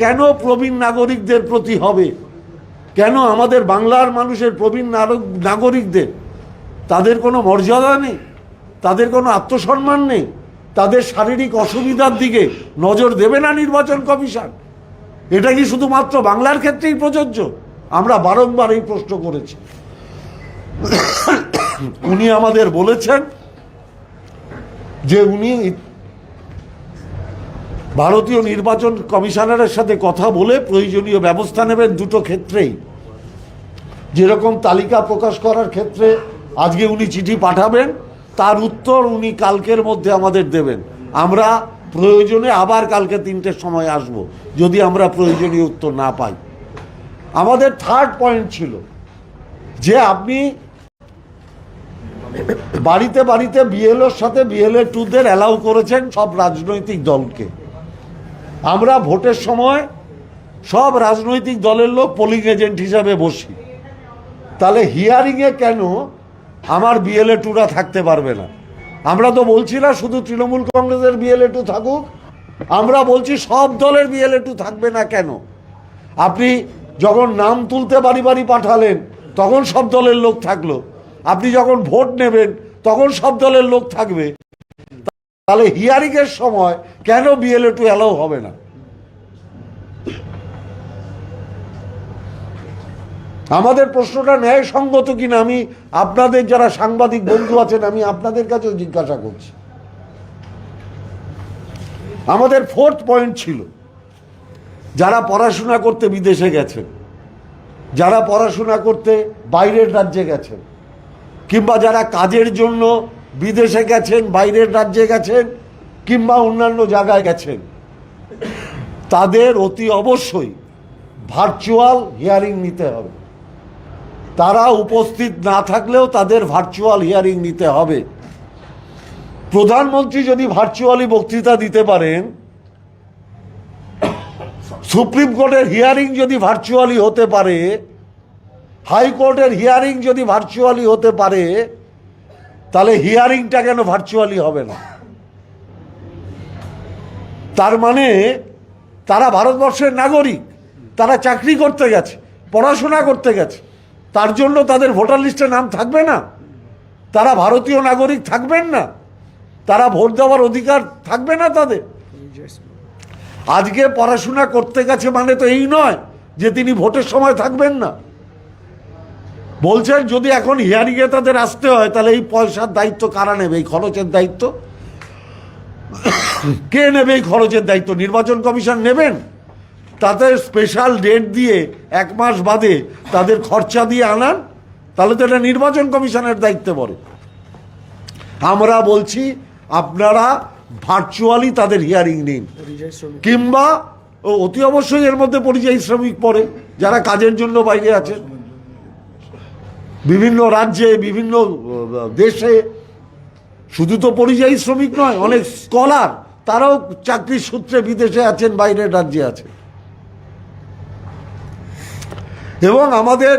কেন প্রবীণ নাগরিকদের প্রতি হবে? কেন আমাদের বাংলার মানুষের প্রবীণ নাগরিকদের তাদের কোনো মর্যাদা নেই? তাদের কোনো আত্মসম্মান নেই? তাদের শারীরিক অসুবিধার দিকে নজর দেবে না নির্বাচন কমিশন? এটা কি শুধুমাত্র বাংলার ক্ষেত্রেই প্রযোজ্য? আমরা বারংবার এই প্রশ্ন করেছি। উনি আমাদের বলেছেন যে উনি ভারতীয় নির্বাচন কমিশনারের সাথে কথা বলে প্রয়োজনীয় ব্যবস্থা নেবেন দুটো ক্ষেত্রেই। যেরকম তালিকা প্রকাশ করার ক্ষেত্রে আজকে উনি চিঠি পাঠাবেন, তার উত্তর উনি কালকের মধ্যে আমাদের দেবেন। আমরা প্রয়োজনে আবার কালকে তিনটের সময় আসব, যদি আমরা প্রয়োজনীয় উত্তর না পাই। আমাদের থার্ড পয়েন্ট ছিল যে আপনি বাড়িতে বাড়িতে বিএলওর সাথে বিএলএ টুদের অ্যালাউ করেছেন সব রাজনৈতিক দলকে। আমরা ভোটের সময় সব রাজনৈতিক দলের লোক পোলিং এজেন্ট হিসাবে বসি। তাহলে হিয়ারিংয়ে কেন আমার বিএলএ টুরা থাকতে পারবে না? আমরা তো বলছি না শুধু তৃণমূল কংগ্রেসের বিএলএ টু থাকুক, আমরা বলছি সব দলের বিএলএ টু থাকবে না কেন? আপনি যখন নাম তুলতে বাড়ি বাড়ি পাঠালেন, তখন সব দলের লোক থাকল। আপনি যখন ভোট নেবেন, তখন সব দলের লোক থাকবে। তাহলে হিয়ারিং এর সময় কেন বিএলএ টু অ্যালাউ হবে না? আমাদের প্রশ্নটা ন্যায়সঙ্গত কিনা আমি আপনাদের যারা সাংবাদিক বন্ধু আছেন, আমি আপনাদের কাছেও জিজ্ঞাসা করছি। আমাদের ফোর্থ পয়েন্ট ছিল, যারা পড়াশোনা করতে বিদেশে গেছেন, যারা পড়াশোনা করতে বাইরের রাজ্যে গেছেন, কিংবা যারা কাজের জন্য বিদেশে গেছেন, বাইরের রাজ্যে গেছেন, কিংবা অন্যান্য জায়গায় গেছেন, তাদের অতি অবশ্যই ভার্চুয়াল হিয়ারিং নিতে হবে। তারা উপস্থিত না থাকলেও তাদের ভার্চুয়াল হিয়ারিং নিতে হবে। প্রধানমন্ত্রী যদি ভার্চুয়ালি বক্তৃতা দিতে পারেন, সুপ্রিম কোর্টের হিয়ারিং যদি ভার্চুয়ালি হতে পারে, হাইকোর্টের হিয়ারিং যদি ভার্চুয়ালি হতে পারে তাহলে হিয়ারিংটা কেন ভার্চুয়ালি হবে না? তার মানে তারা ভারতবর্ষের নাগরিক, তারা চাকরি করতে গেছে, পড়াশোনা করতে গেছে, তার জন্য তাদের ভোটার লিস্টে নাম থাকবে না? তারা ভারতীয় নাগরিক থাকবেন না? তারা ভোট দেওয়ার অধিকার থাকবে না তাদের? আজকে পড়াশোনা করতে গেছে মানে তো এই নয় যে তিনি ভোটের সময় থাকবেন না। বলছেন যদি এখন হিয়ারিংয়ে তাদের আসতে হয় তাহলে এই পয়সার দায়িত্ব কারা নেবে? এই খরচের দায়িত্ব? কে নেবে এই খরচের দায়িত্ব? নির্বাচন কমিশন নেবেন? তাদের স্পেশাল ডেট দিয়ে এক মাস বাদে তাদের খরচা দিয়ে আনান তাহলে তো এটা নির্বাচন কমিশনের দায়িত্বে পড়ে। আমরা বলছি আপনারা ভার্চুয়ালি তাদের হিয়ারিং নিন। কিংবা অতি অবশ্যই এর মধ্যে পরিযায়ী শ্রমিক পড়ে যারা কাজের জন্য বাইরে আছেন। বিভিন্ন রাজ্যে, বিভিন্ন দেশে। শুধু তো পরিযায়ী শ্রমিক নয়, অনেক স্কলার, তারাও চাকরির সূত্রে বিদেশে আছেন, বাইরের রাজ্যে আছেন। এবং আমাদের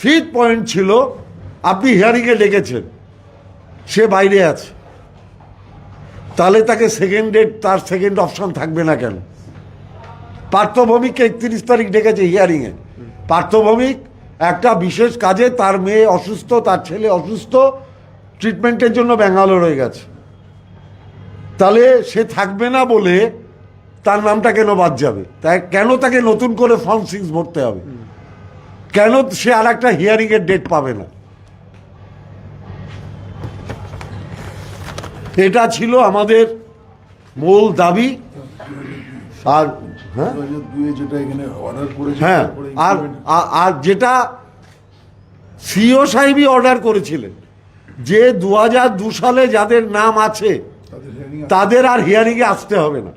ফিফথ পয়েন্ট ছিল, আপনি হিয়ারিংয়ে ডেকেছেন, সে বাইরে আছে। তাহলে তাকে সেকেন্ড ডেট তার সেকেন্ড অপশন থাকবে না কেন? পার্থভৌমিককে একত্রিশ তারিখ ডেকেছে হিয়ারিংয়ে। পার্থভৌমিক একটা বিশেষ কাজে তার মেয়ে অসুস্থ, তার ছেলে অসুস্থ ট্রিটমেন্টের জন্য ব্যাঙ্গালোর হয়ে গেছে। তাহলে সে থাকবে না বলে তার নামটা কেন বাদ যাবে? তাই কেন তাকে নতুন করে ফর্ম সিক্স ভরতে হবে? কেন সে আর একটা হিয়ারিংয়ের ডেট পাবে না? এটা ছিল আমাদের মূল দাবি। আর হ্যাঁ? যেটা এখানে অর্ডার করেছে হ্যাঁ আর আর- যেটা সিও সাহেবই অর্ডার করেছিলেন যে দু দু সালে যাদের নাম আছে তাদের hearing আছে। তাদের আর হিয়ারিংয়ে আসতে হবে না।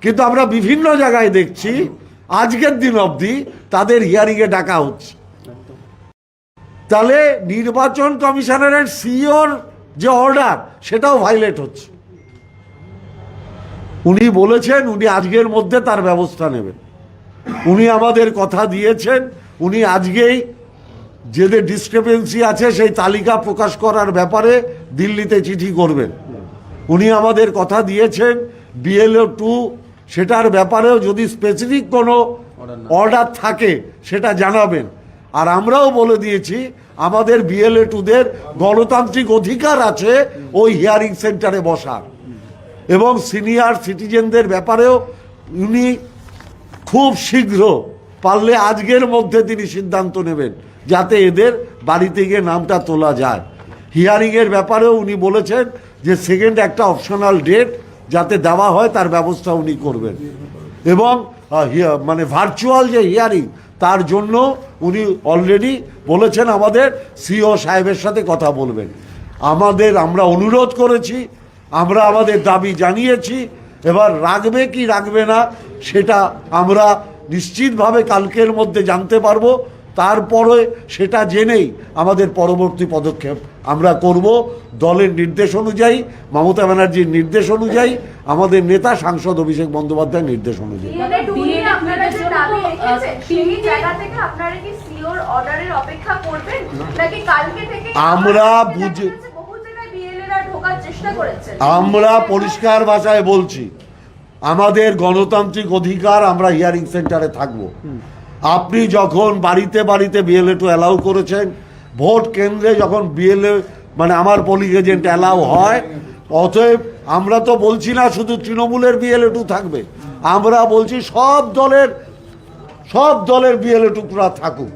কিন্তু আমরা বিভিন্ন জায়গায় দেখছি আজকের দিন অবধি তাদের হিয়ারিংয়ে ডাকা হচ্ছে। তাহলে নির্বাচন কমিশনারের সিওর যে অর্ডার সেটাও ভাইলেট হচ্ছে। উনি বলেছেন উনি আজকের মধ্যে তার ব্যবস্থা নেবেন। উনি আমাদের কথা দিয়েছেন উনি আজকেই যেদের ডিসক্রিপেন্সি আছে সেই তালিকা প্রকাশ করার ব্যাপারে দিল্লিতে চিঠি করবেন। উনি আমাদের কথা দিয়েছেন বিএলও টু সেটার ব্যাপারেও যদি স্পেসিফিক কোনো অর্ডার থাকে সেটা জানাবেন। আর আমরাও বলে দিয়েছি আমাদের বিএলএ টুদের গণতান্ত্রিক অধিকার আছে ওই হিয়ারিং সেন্টারে বসার। এবং সিনিয়র সিটিজেনদের ব্যাপারেও উনি খুব শীঘ্র পারলে আজকের মধ্যে তিনি সিদ্ধান্ত নেবেন, যাতে এদের বাড়িতে গিয়ে নামটা তোলা যায়। হিয়ারিংয়ের ব্যাপারেও উনি বলেছেন যে সেকেন্ড একটা অপশনাল ডেট যাতে দেওয়া হয়, তার ব্যবস্থা উনি করবেন। এবং মানে ভার্চুয়াল যে হিয়ারিং, তার জন্য উনি অলরেডি বলেছেন আমাদের সিও সাহেবের সাথে কথা বলবেন। আমাদের আমরা অনুরোধ করেছি আমরা আমাদের দাবি জানিয়েছি এবার রাখবে কি রাখবে না সেটা আমরা নিশ্চিতভাবে কালকের মধ্যে জানতে পারব। তারপরে সেটা জেনেই আমাদের পরবর্তী পদক্ষেপ আমরা করব। দলের নির্দেশ অনুযায়ী মমতা ব্যানার্জির নির্দেশ অনুযায়ী আমাদের নেতা সাংসদ অভিষেক বন্দ্যোপাধ্যায়ের নির্দেশ অনুযায়ী। বিএলএ টু নিয়ে BLA আপনারা যে জন্য দাবি তো, আহ, রেখেছেন সেই তিনটে- জায়গা থেকে আপনারা কি সিওর অর্ডারের অপেক্ষা করবেন? নাকি কালকে থেকে আমরা বুঝে- যাচ্ছে বহু জায়গায় বিএলএরা ঢোকার চেষ্টা করেছেন আমরা পরিষ্কার ভাষায় বলছি, আমাদের গণতান্ত্রিক অধিকার আমরা হিয়ারিং সেন্টারে থাকব। আপনি যখন বাড়িতে বাড়িতে বিএলএ টু অ্যালাউ করেছেন, ভোট কেন্দ্রে যখন বিএলএ মানে আমার পোলিং এজেন্ট অ্যালাউ হয়, অতএব আমরা তো বলছি না শুধু তৃণমূলের বিএলএ টু থাকবে, আমরা বলছি সব দলের সব দলের বিএলএ টুকরা থাকুক।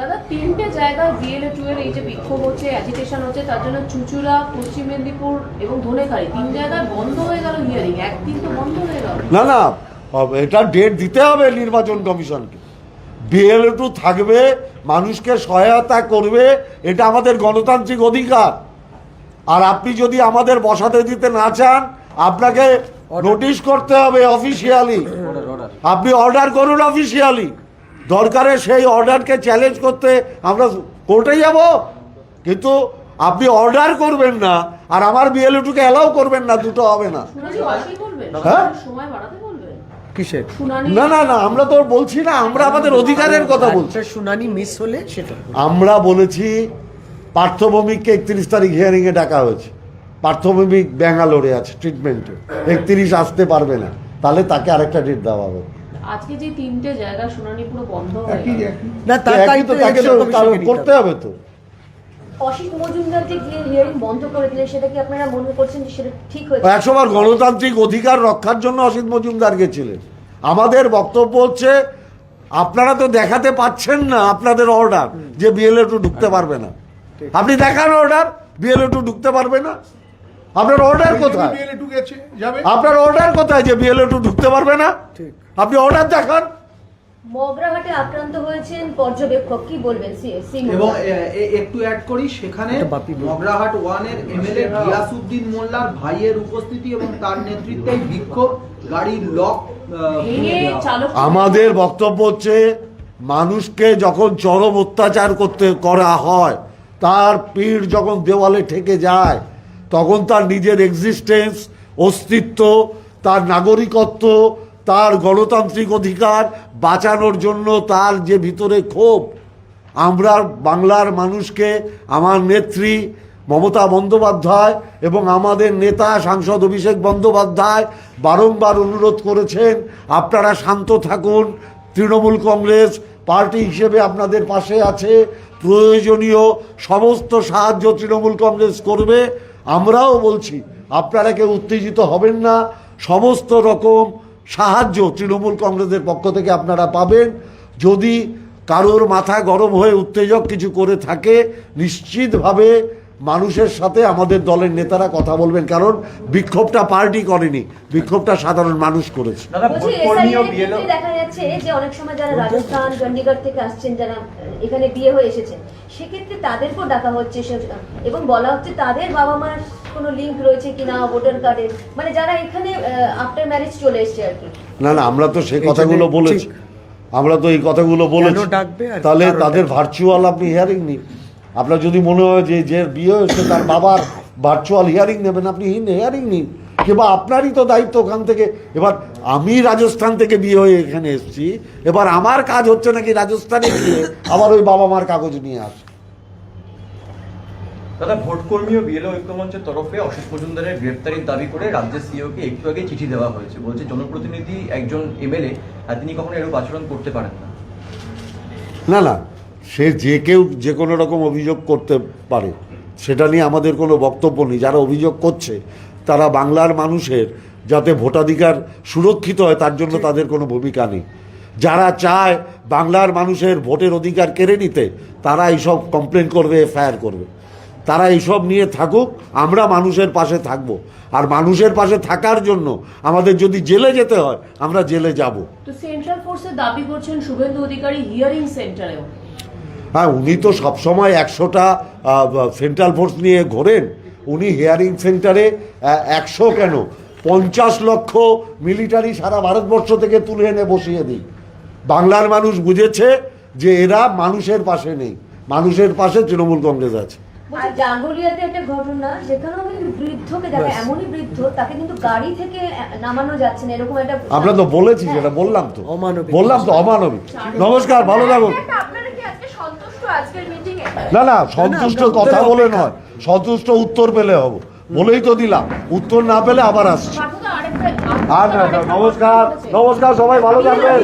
দাদা তিনটে জায়গায় বিএলএ টু এর এই যে বিক্ষোভ হচ্ছে অ্যাজিটেশন হচ্ছে তার জন্য চুচুড়া পশ্চিম মেদিনীপুর এবং ধনেখালি তিন জায়গায় বন্ধ হয়ে গেল হিয়ারিং একদিন তো বন্ধ হয়ে গেল। না না এটা ডেট দিতে হবে নির্বাচন কমিশনকে। বিএলএ টু থাকবে মানুষকে সহায়তা করবে এটা আমাদের গণতান্ত্রিক অধিকার। আর আপনি যদি আমাদের বসাতে দিতে না চান আপনাকে নোটিশ করতে হবে অফিসিয়ালি আপনি অর্ডার করুন অফিসিয়ালি দরকারে সেই অর্ডারকে চ্যালেঞ্জ করতে আমরা কোর্টে যাব। কিন্তু আপনি অর্ডার করবেন না আর আমার বিএলএ টুকে অ্যালাউ করবেন না দুটো হবে না। হ্যাঁ? সময় কিসের? না না না আমরা তো বলছি না আমরা আমাদের অধিকারের কথা বলছি। শুনানি মিস হলে সেটা আমরা বলেছি পার্থভৌমিককে একত্রিশ তারিখ হিয়ারিংয়ে ডাকা হয়েছে। পার্থভৌমিক ব্যাঙ্গালোরে আছে ট্রিটমেন্টে একত্রিশ আসতে পারবে না। তাহলে তাকে আরেকটা ডেট দেওয়া হবে। আজকে যে তিনটে জায়গা শুনানি পুরো বন্ধ হয়ে গেল। না তার করতে হবে। তো। অসিত মজুমদার যে গিয়ে হিয়ারিং বন্ধ করে দিলে সেটা কি আপনারা মনে করছেন যে সেটা ঠিক হয়েছে? একসময় গণতান্ত্রিক অধিকার রক্ষার জন্য অসিত মজুমদার গেছিলেন। আমাদের বক্তব্য হচ্ছে আপনারা তো দেখাতে পাচ্ছেন না আপনাদের অর্ডার যে বিএলএ টু ঢুকতে পারবে না। আপনি দেখান অর্ডার বিএলএ টু ঢুকতে পারবে না। আপনার অর্ডার কোথায়? আপনার অর্ডার কোথায় যে বিএলএ টু ঢুকতে পারবে না? ঠিক। আপনি অর্ডার দেখান। মগরাহাটে আক্রান্ত হয়েছেন পর্যবেক্ষক কি বলবেন? সি- সি এবং একটু অ্যাড করি সেখানে। মগরাহাট ওয়ানের এমএলএ গিয়াসউদ্দিন মোল্লার ভাইয়ের উপস্থিতি এবং তার নেতৃত্বে বিক্ষোভ গাড়ির লক আমাদের বক্তব্য হচ্ছে মানুষকে যখন চরম অত্যাচার করতে করা হয় তার পিঠ যখন দেওয়ালে ঠেকে যায় তখন তার নিজের এক্সিস্টেন্স অস্তিত্ব তার নাগরিকত্ব তার গণতান্ত্রিক অধিকার বাঁচানোর জন্য তার যে ভিতরে ক্ষোভ, আমরা বাংলার মানুষকে, আমার নেত্রী মমতা বন্দ্যোপাধ্যায় এবং আমাদের নেতা সাংসদ অভিষেক বন্দ্যোপাধ্যায় বারংবার অনুরোধ করেছেন, আপনারা শান্ত থাকুন, তৃণমূল কংগ্রেস পার্টি হিসেবে আপনাদের পাশে আছে, প্রয়োজনীয় সমস্ত সাহায্য তৃণমূল কংগ্রেস করবে। আমরাও বলছি, আপনারা কেউ উত্তেজিত হবেন না, সমস্ত রকম সাহায্য তৃণমূল কংগ্রেসের পক্ষ থেকে আপনারা পাবেন। যদি কারোর মাথা গরম হয়ে উত্তেজক কিছু করে থাকে, নিশ্চিতভাবে মানুষের সাথে আমাদের দলের নেতারা কথা বলবেন কারণ বিক্ষোভটা পার্টি করেনি বিক্ষোভটা সাধারণ মানুষ করেছে। বলছি SIR এর ক্ষেত্রে দেখা যাচ্ছে যে অনেক সময় যারা রাজস্থান চণ্ডীগড় থেকে আসছেন যারা এখানে বিয়ে হয়ে এসেছেন সেক্ষেত্রে তাদেরকেও ডাকা হচ্ছে এবং বলা হচ্ছে তাদের বাবা মার কোনো লিঙ্ক রয়েছে কিনা ভোটার কার্ডের মানে যারা এখানে আফটার ম্যারেজ চলে এসছে আর কি। না না আমরা তো সেই এই কথাগুলো বলেছি। আমরা তো এই কথাগুলো বলেছি। তাহলে তাদের ভার্চুয়াল আপনি হিয়ারিং নিন। আপনার যদি মনে হয় যে যে বিয়ে হয়েছে তার বাবার ভার্চুয়াল হিয়ারিং নেবেন আপনি হিয়ারিং নিন। কিংবা আপনারই তো দায়িত্ব ওখান থেকে। এবার আমি রাজস্থান থেকে বিয়ে হয়ে এখানে এসেছি এবার আমার কাজ হচ্ছে নাকি রাজস্থানে গিয়ে আবার ওই বাবা মার কাগজ নিয়ে আস। দাদা ভোটকর্মী ও বিএলও ঐক্যমঞ্চের তরফে অসিত মজুমদারের গ্রেপ্তারির দাবি করে রাজ্যের সিওকে একটু আগে চিঠি দেওয়া হয়েছে। বলছে জনপ্রতিনিধি একজন এমএলএ তিনি কখনো এরূপ আচরণ করতে পারেন না। না না সে যে কেউ যে কোনো রকম অভিযোগ করতে পারে। সেটা নিয়ে আমাদের কোনো বক্তব্য নেই। যারা অভিযোগ করছে তারা বাংলার মানুষের যাতে ভোটাধিকার সুরক্ষিত হয় তার জন্য তাদের কোনো ভূমিকা নেই। যারা চায় বাংলার মানুষের ভোটের অধিকার কেড়ে নিতে তারা এইসব কমপ্লেন করবে এফআইআর করবে। তারা এইসব নিয়ে থাকুক আমরা মানুষের পাশে থাকব। আর মানুষের পাশে থাকার জন্য আমাদের যদি জেলে যেতে হয় আমরা জেলে যাব। তো সেন্ট্রাল ফোর্সের দাবি করছেন শুভেন্দু অধিকারী হিয়ারিং সেন্টারেও হ্যাঁ উনি তো সবসময় একশোটা সেন্ট্রাল ফোর্স নিয়ে ঘোরেন। উনি হেয়ারিং সেন্টারে একশো কেন? পঞ্চাশ লক্ষ মিলিটারি সারা ভারতবর্ষ থেকে তুলে এনে বসিয়ে দিই। বাংলার মানুষ বুঝেছে যে এরা মানুষের পাশে নেই। মানুষের পাশে তৃণমূল কংগ্রেস আছে। আর একটা ঘটনা যেখানেও কিন্তু বৃদ্ধকে দেখা এমনই বৃদ্ধ তাকে কিন্তু গাড়ি থেকে নামানো যাচ্ছে না এরকম একটা আমরা তো বলেছি যেটা বললাম তো। বললাম তো অমানবিক। নমস্কার ভালো থাকুন আপনারা কি আজকে সন্তুষ্ট আজকের মিটিং এ না না সন্তুষ্ট কথা বলে নয়। সন্তুষ্ট উত্তর পেলে হব। বলেই তো দিলাম। উত্তর না পেলে আবার আসছি। আচ্ছা আর না, না, নমস্কার। নমস্কার সবাই ভালো থাকবেন।